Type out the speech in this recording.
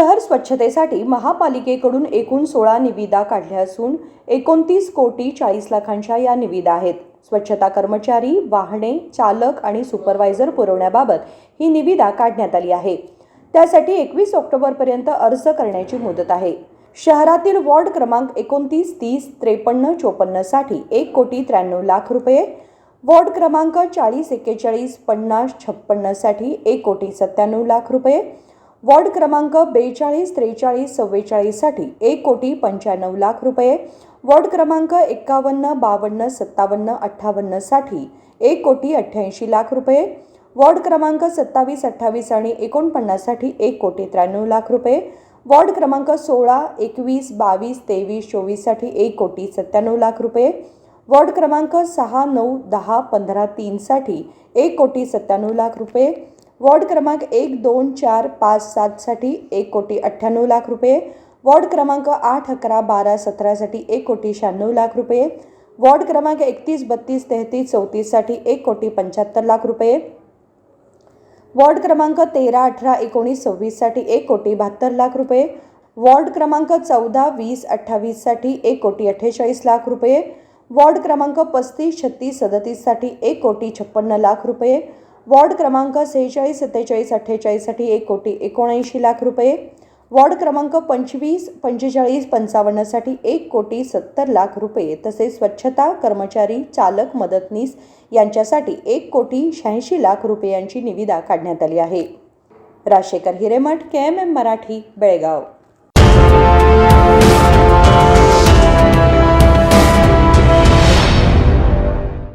शहर स्वच्छतेसाठी महापालिकेकडून एकूण सोळा निविदा काढल्या असून एकोणतीस कोटी चाळीस लाखांच्या या निविदा आहेत. स्वच्छता कर्मचारी वाहने चालक आणि सुपरवायझर पुरवण्याबाबत ही निविदा काढण्यात आली आहे. त्यासाठी एकवीस ऑक्टोबरपर्यंत अर्ज करण्याची मुदत आहे. शहरातील वॉर्ड क्रमांक एकोणतीस तीस त्रेपन्न चोपन्नसाठी एक कोटी त्र्याण्णव लाख रुपये वॉर्ड क्रमांक चाळीस एक्केचाळीस पन्नास छप्पन्नसाठी एक कोटी सत्त्याण्णव लाख रुपये वॉर्ड क्रमांक बेचाळीस त्रेचाळीस चव्वेचाळीससाठी एक कोटी पंच्याण्णव लाख रुपये वॉर्ड क्रमांक एक्कावन्न बावन्न सत्तावन्न अठ्ठावन्नसाठी एक कोटी अठ्ठ्याऐंशी लाख रुपये वॉर्ड क्रमांक सत्तावीस अठ्ठावीस आणि एकोणपन्नाससाठी एक कोटी त्र्याण्णव लाख रुपये वॉर्ड क्रमांक सोळा एकवीस बावीस तेवीस चोवीससाठी एक कोटी सत्त्याण्णव लाख रुपये वॉर्ड क्रमांक सहा नऊ दहा पंधरा तीनसाठी एक कोटी सत्त्याण्णव लाख रुपये वॉर्ड क्रमांक एक दोन चार पाच सातसाठी एक कोटी अठ्ठ्याण्णव लाख रुपये. वॉर्ड क्रमांक आठ अकरा बारा सतरासाठी एक कोटी शहाण्णव लाख रुपये. वॉर्ड क्रमांक एकतीस बत्तीस तेहतीस चौतीससाठी एक कोटी पंच्याहत्तर लाख रुपये. वॉर्ड क्रमांक तेरा अठरा एकोणीस सव्वीससाठी एक कोटी बहात्तर लाख रुपये. वॉर्ड क्रमांक चौदा वीस अठ्ठावीससाठी एक कोटी अठ्ठेचाळीस लाख रुपये. वॉर्ड क्रमांक पस्तीस छत्तीस सदतीससाठी एक कोटी छप्पन्न लाख रुपये. वॉर्ड क्रमांक सेहेचाळीस सत्तेचाळीस अठ्ठेचाळीससाठी एक कोटी एकोणऐंशी लाख रुपये. वॉर्ड क्रमांक पंचवीस पंचेचाळीस पंचावन्नसाठी एक कोटी सत्तर लाख रुपये तसेच स्वच्छता कर्मचारी चालक मदतनीस यांच्यासाठी एक कोटी शहाऐंशी लाख रुपयांची निविदा काढण्यात आली आहे. Rajshekhar Hiremath K M M Marathi Belgaum.